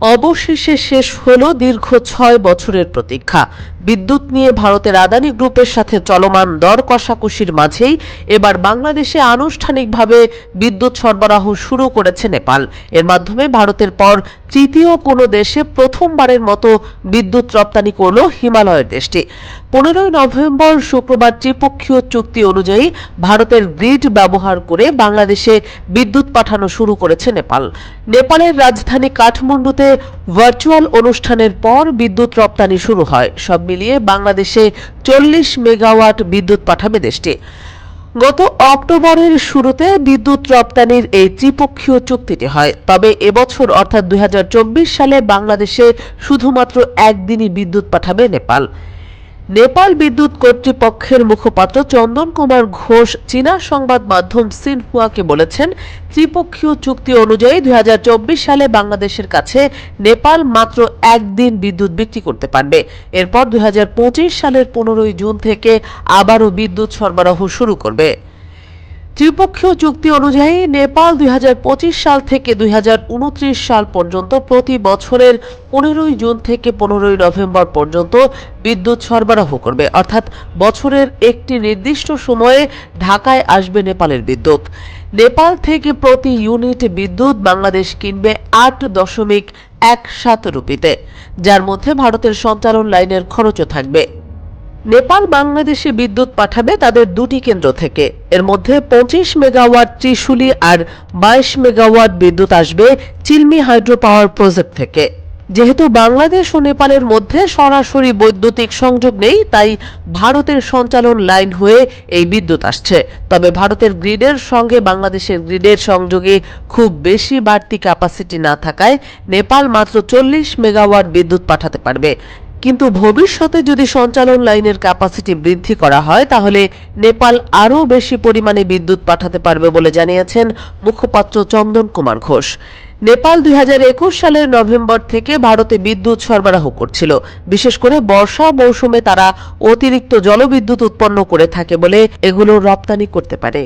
অবশেষে শেষ হল দীর্ঘ ছয় বছরের প্রতীক্ষা। বিদ্যুৎ নিয়ে ভারতের আদানি গ্রুপের সাথে চলমান দর কষাকষির মাঝেই এবার বাংলাদেশে আনুষ্ঠানিকভাবে বিদ্যুৎ সরবরাহ শুরু করেছে নেপাল। এর মাধ্যমে ভারতের পর তৃতীয় কোনো দেশে প্রথমবারের মতো বিদ্যুৎ রপ্তানি করল হিমালয়ের দেশটি। পনেরোই নভেম্বর শুক্রবার ত্রিপক্ষীয় চুক্তি অনুযায়ী ভারতের গ্রিড ব্যবহার করে বাংলাদেশে বিদ্যুৎ পাঠানো শুরু করেছে নেপাল। নেপালের রাজধানী কাঠমান্ডুতে ভার্চুয়াল অনুষ্ঠানের পর বিদ্যুৎ রপ্তানি শুরু হয়। সব মিলিয়ে বাংলাদেশে চল্লিশ মেগাওয়াট বিদ্যুৎ পাঠাবে দেশটি। গত অক্টোবরের শুরুতে বিদ্যুৎ রপ্তানির এই ত্রিপক্ষীয় চুক্তিটি হয়। তবে এবছর অর্থাৎ দুই হাজার চব্বিশ সালে বাংলাদেশে শুধুমাত্র একদিনই বিদ্যুৎ পাঠাবে নেপাল। নেপাল বিদ্যুৎ কর্তৃপক্ষের মুখপাত্র চন্দন কুমার ঘোষ চীনা সংবাদ মাধ্যম সিনহুয়াকে বলেছেন, ত্রিপক্ষীয় চুক্তি অনুযায়ী দুই হাজার চব্বিশ সালে বাংলাদেশের কাছে নেপাল মাত্র একদিন বিদ্যুৎ বিক্রি করতে পারবে। এরপর দুই হাজার পঁচিশ সালের পনেরোই জুন থেকে আবারও বিদ্যুৎ সরবরাহ শুরু করবে। ত্রিপক্ষীয় চুক্তি অনুযায়ী নেপাল দুই হাজার পঁচিশ সাল থেকে দুই হাজার উনত্রিশ সাল পর্যন্ত প্রতি বছরের পনেরোই জুন থেকে পনেরোই নভেম্বর পর্যন্ত বিদ্যুৎ সরবরাহ করবে। অর্থাৎ বছরের একটি নির্দিষ্ট সময়ে ঢাকায় আসবে নেপালের বিদ্যুৎ। নেপাল থেকে প্রতি ইউনিট বিদ্যুৎ বাংলাদেশ কিনবে আট দশমিক এক সাত রুপিতে, যার মধ্যে ভারতের সঞ্চালন লাইনের খরচও থাকবে। নেপাল বাংলাদেশে বিদ্যুৎ পাঠাবে তাদের দুটি কেন্দ্র থেকে। এর মধ্যে পঁচিশ মেগাওয়াট ত্রিশুলি আর বাইশ মেগাওয়াট বিদ্যুৎ আসবে চিলমি হাইড্রো পাওয়ার প্রজেক্ট থেকে। যেহেতু বাংলাদেশ ও নেপালের মধ্যে সরাসরি বৈদ্যুতিক সংযোগ নেই, তাই ভারতের সঞ্চালন লাইন হয়ে এই বিদ্যুৎ আসছে। তবে ভারতের গ্রিডের সঙ্গে বাংলাদেশের গ্রিডের সংযোগে খুব বেশি বাড়তি ক্যাপাসিটি না থাকায় নেপাল মাত্র চল্লিশ মেগাওয়াট বিদ্যুৎ পাঠাতে পারবে। কিন্তু ভবিষ্যতে যদি সঞ্চালন লাইনের ক্যাপাসিটি বৃদ্ধি করা হয়, তাহলে নেপাল আরও বেশি পরিমাণে বিদ্যুৎ পাঠাতে পারবে বলে জানিয়েছেন মুখপাত্র চন্দন কুমার ঘোষ। নেপাল দুই হাজার একুশ সালের নভেম্বর থেকে ভারতে বিদ্যুৎ সরবরাহ করছিল। বিশেষ করে বর্ষা মৌসুমে তারা অতিরিক্ত জলবিদ্যুৎ উৎপন্ন করে থাকে বলে এগুলো রপ্তানি করতে পারে।